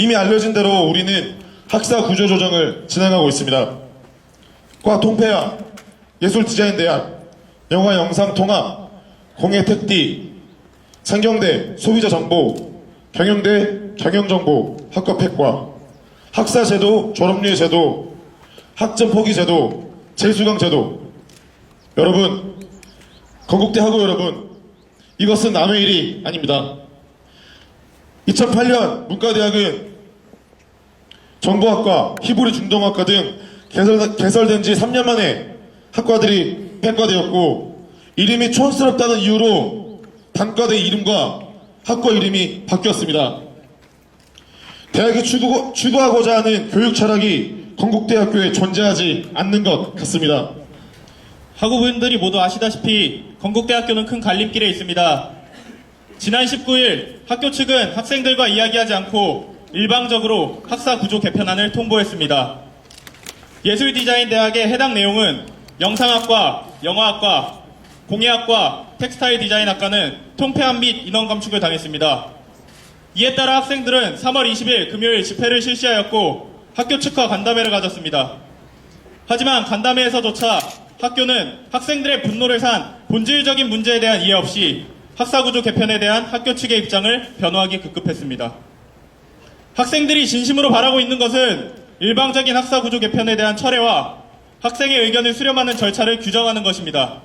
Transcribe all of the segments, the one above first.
이미 알려진 대로 우리는 학사 구조 조정을 진행하고 있습니다. 과 통폐학, 예술 디자인 대학, 영화 영상 통합, 공예 택디, 상경대 소비자 정보, 경영대 경영정보 학과 팩과 학사 제도, 졸업률 제도, 학점 포기 제도, 재수강 제도. 여러분, 건국대 학우 여러분, 이것은 남의 일이 아닙니다. 2008년 문과대학은 정보학과, 히브리 중동학과 등 개설, 개설된 지 3년 만에 학과들이 폐과되었고 이름이 촌스럽다는 이유로 단과대 이름과 학과 이름이 바뀌었습니다. 대학이 추구, 추구하고자 하는 교육 철학이 건국대학교에 존재하지 않는 것 같습니다. 학우분들이 모두 아시다시피 건국대학교는 큰 갈림길에 있습니다. 지난 19일 학교 측은 학생들과 이야기하지 않고 일방적으로 학사 구조 개편안을 통보했습니다. 예술디자인대학의 해당 내용은 영상학과, 영화학과, 공예학과, 텍스타일 디자인학과는 통폐합 및 인원 감축을 당했습니다. 이에 따라 학생들은 3월 20일 금요일 집회를 실시하였고 학교 측과 간담회를 가졌습니다. 하지만 간담회에서조차 학교는 학생들의 분노를 산 본질적인 문제에 대한 이해 없이 학사구조 개편에 대한 학교 측의 입장을 변호하기 급급했습니다. 학생들이 진심으로 바라고 있는 것은 일방적인 학사 구조 개편에 대한 철회와 학생의 의견을 수렴하는 절차를 규정하는 것입니다.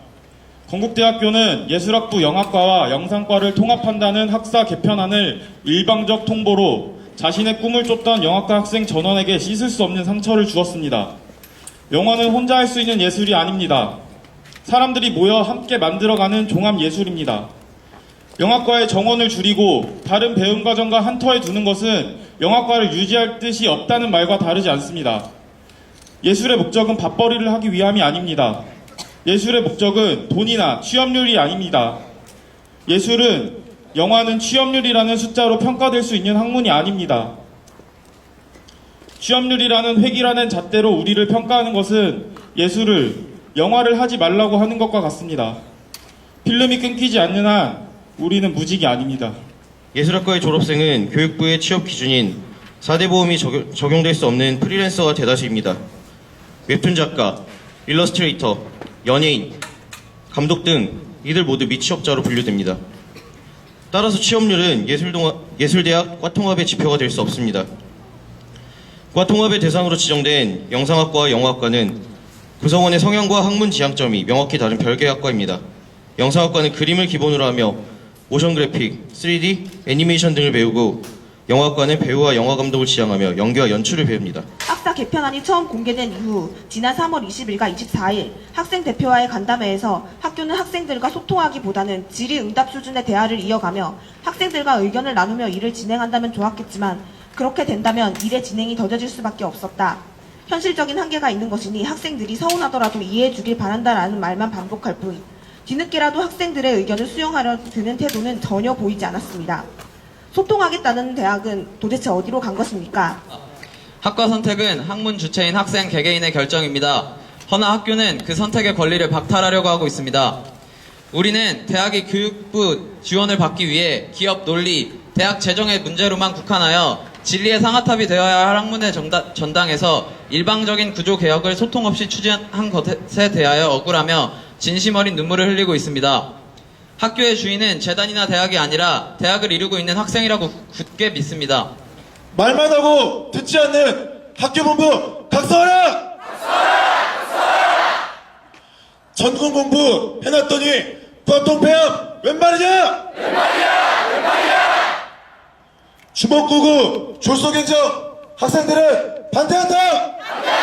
건국대학교는 예술학부 영화과와 영상과를 통합한다는 학사 개편안을 일방적 통보로 자신의 꿈을 쫓던 영화과 학생 전원에게 씻을 수 없는 상처를 주었습니다. 영화는 혼자 할 수 있는 예술이 아닙니다. 사람들이 모여 함께 만들어가는 종합 예술입니다. 영화과의 정원을 줄이고 다른 배움 과정과 한 터에 두는 것은 영화과를 유지할 뜻이 없다는 말과 다르지 않습니다. 예술의 목적은 밥벌이를 하기 위함이 아닙니다. 예술의 목적은 돈이나 취업률이 아닙니다. 예술은 영화는 취업률이라는 숫자로 평가될 수 있는 학문이 아닙니다. 취업률이라는 획이라는 잣대로 우리를 평가하는 것은 예술을 영화를 하지 말라고 하는 것과 같습니다. 필름이 끊기지 않는 한 우리는 무직이 아닙니다. 예술학과의 졸업생은 교육부의 취업 기준인 4대 보험이 적용, 적용될 수 없는 프리랜서가 대다수입니다. 웹툰 작가, 일러스트레이터, 연예인, 감독 등 이들 모두 미취업자로 분류됩니다. 따라서 취업률은 예술동아, 예술대학 과통합의 지표가 될 수 없습니다. 과통합의 대상으로 지정된 영상학과와 영화학과는 구성원의 성향과 학문 지향점이 명확히 다른 별개의 학과입니다. 영상학과는 그림을 기본으로 하며 모션 그래픽, 3D, 애니메이션 등을 배우고 영화과는 배우와 영화 감독을 지향하며 연기와 연출을 배웁니다. 학사 개편안이 처음 공개된 이후 지난 3월 20일과 24일 학생 대표와의 간담회에서 학교는 학생들과 소통하기보다는 질의응답 수준의 대화를 이어가며 학생들과 의견을 나누며 일을 진행한다면 좋았겠지만 그렇게 된다면 일의 진행이 더뎌질 수밖에 없었다. 현실적인 한계가 있는 것이니 학생들이 서운하더라도 이해해 주길 바란다라는 말만 반복할 뿐 뒤늦게라도 학생들의 의견을 수용하려 드는 태도는 전혀 보이지 않았습니다. 소통하겠다는 대학은 도대체 어디로 간 것입니까? 학과 선택은 학문 주체인 학생 개개인의 결정입니다. 허나 학교는 그 선택의 권리를 박탈하려고 하고 있습니다. 우리는 대학이 교육부 지원을 받기 위해 기업 논리, 대학 재정의 문제로만 국한하여 진리의 상아탑이 되어야 할 학문의 정다- 전당에서 일방적인 구조 개혁을 소통 없이 추진한 것에 대하여 억울하며 진심 어린 눈물을 흘리고 있습니다. 학교의 주인은 재단이나 대학이 아니라 대학을 이루고 있는 학생이라고 굳게 믿습니다. 말만 하고 듣지 않는 학교본부 각서하라! 전공 공부 해놨더니 과통폐합 웬 말이냐? 웬 말이야? 웬 말이야? 주먹구구 졸속행정 학생들은 반대한다! 반대한다!